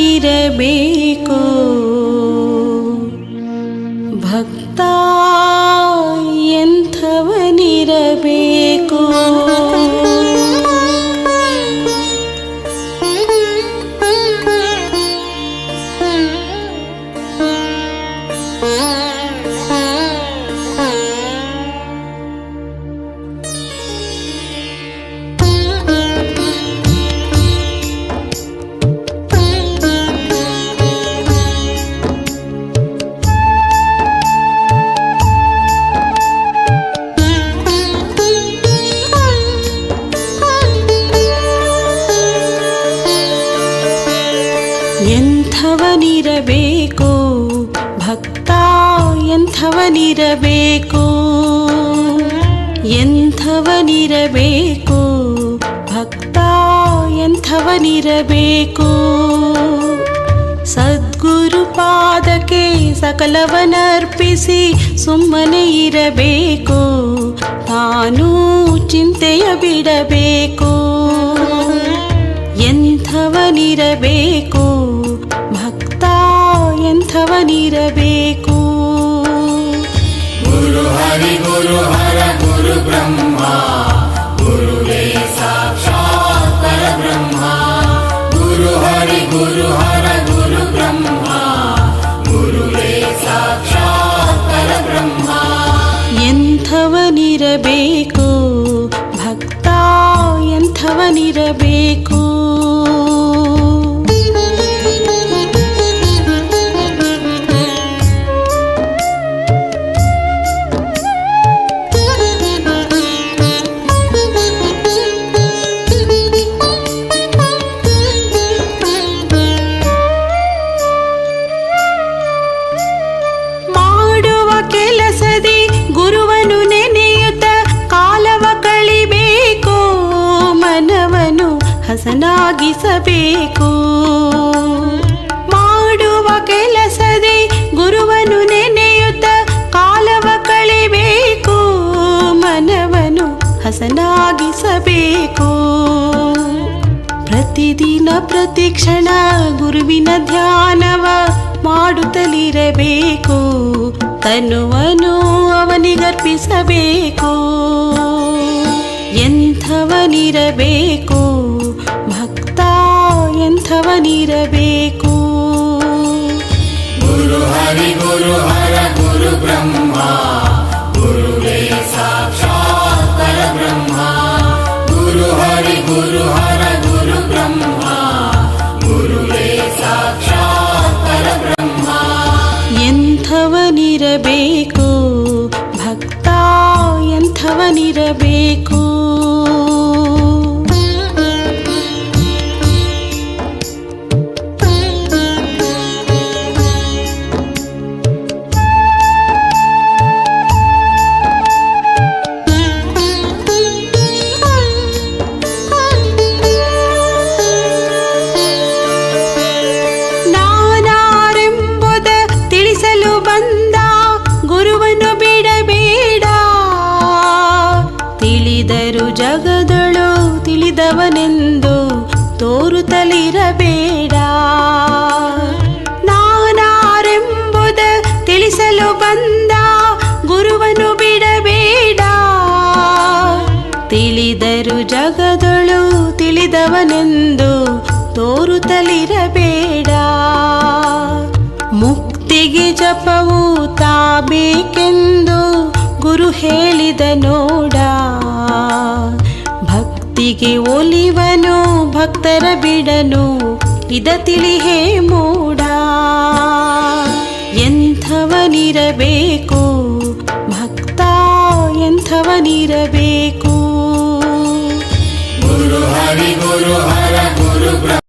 ಎಂಥವನಿರಬೇಕು ಭಕ್ತ ಎಂಥವನಿರಬೇಕು? ಭಕ್ತ ಎಂಥವನಿರಬೇಕು? ಎಂಥವನಿರಬೇಕು? ಭಕ್ತ ಎಂಥವನಿರಬೇಕು? ಸದ್ಗುರು ಪಾದಕ್ಕೆ ಸಕಲವನರ್ಪಿಸಿ ಸುಮ್ಮನೆ ಇರಬೇಕು. ತಾನೂ ಚಿಂತೆಯ ಬಿಡಬೇಕು. ಎಂಥವನಿರಬೇಕು? ಎಂಥವನಿರಬೇಕು? ಗುರು ಹರಿ ಗುರು ಹರ ಗುರು ಬ್ರಹ್ಮ ಗುರುವೇ ಸಾಕ್ಷಾತ್ ಪರಬ್ರಹ್ಮ. ಗುರು ಹರಿ ಗುರು ಹರ ಗುರು ಬ್ರಹ್ಮ ಗುರುವೇ ಸಾಕ್ಷಾತ್ ಪರಬ್ರಹ್ಮ. ಎಂಥವನಿರಬೇಕು? ಭಕ್ತ ಎಂಥವನಿರಬೇಕು? ಹಸನಾಗಿಸಬೇಕು ಮಾಡುವ ಕೆಲಸದೆ ಗುರುವನು ನೆನೆಯುತ್ತ ಕಾಲವ ಕಳಿಬೇಕು. ಮನವನು ಹಸನಾಗಿಸಬೇಕು. ಪ್ರತಿದಿನ ಪ್ರತಿಕ್ಷಣ ಗುರುವಿನ ಧ್ಯಾನವ ಮಾಡುತ್ತಲಿರಬೇಕು. ತನುವನು ಅವನಿಗರ್ಪಿಸಬೇಕು. ಎಂಥವನಿರಬೇಕು. ಎಂಥವನಿರಬೇಕು ಗುರು ಹರಿ ಗುರು ಹರ ಗುರು ಬ್ರಹ್ಮ. ಗುರುವೇ ಸಾಕ್ಷಾತ್ ಪರಬ್ರಹ್ಮ. ಗುರು ಹರಿ ಗುರು ಹರ ಗುರು ಬ್ರಹ್ಮ. ಗುರುವೇ ಸಾಕ್ಷಾತ್ ಪರಬ್ರಹ್ಮ. ಎಂಥವನಿರಬೇಕು ಭಕ್ತ ಎಂಥವನಿರಬೇಕು. ತಿಳಿದರು ಜಗದಳು ತಿಳಿದವನೆಂದು ತೋರುತ್ತಲಿರಬೇಡ. ನಾನಾರೆಂಬುದ ತಿಳಿಸಲು ಬಂದ ಗುರುವನು ಬಿಡಬೇಡ. ತಿಳಿದರು ಜಗದಳು ತಿಳಿದವನೆಂದು ತೋರುತ್ತಲಿರಬೇಡ. ಮುಕ್ತಿಗೆ ಜಪವು ತಾಬೇಕೆಂದು ಗುರು ಹೇಳಿದ ನೋಡ ಭಕ್ತಿಗೆ ಒಲಿವನು ಭಕ್ತರ ಬಿಡನು ಇದ ತಿಳಿಹೇ ಮೂಡ. ಎಂಥವನಿರಬೇಕು ಭಕ್ತ ಎಂಥವನಿರಬೇಕು.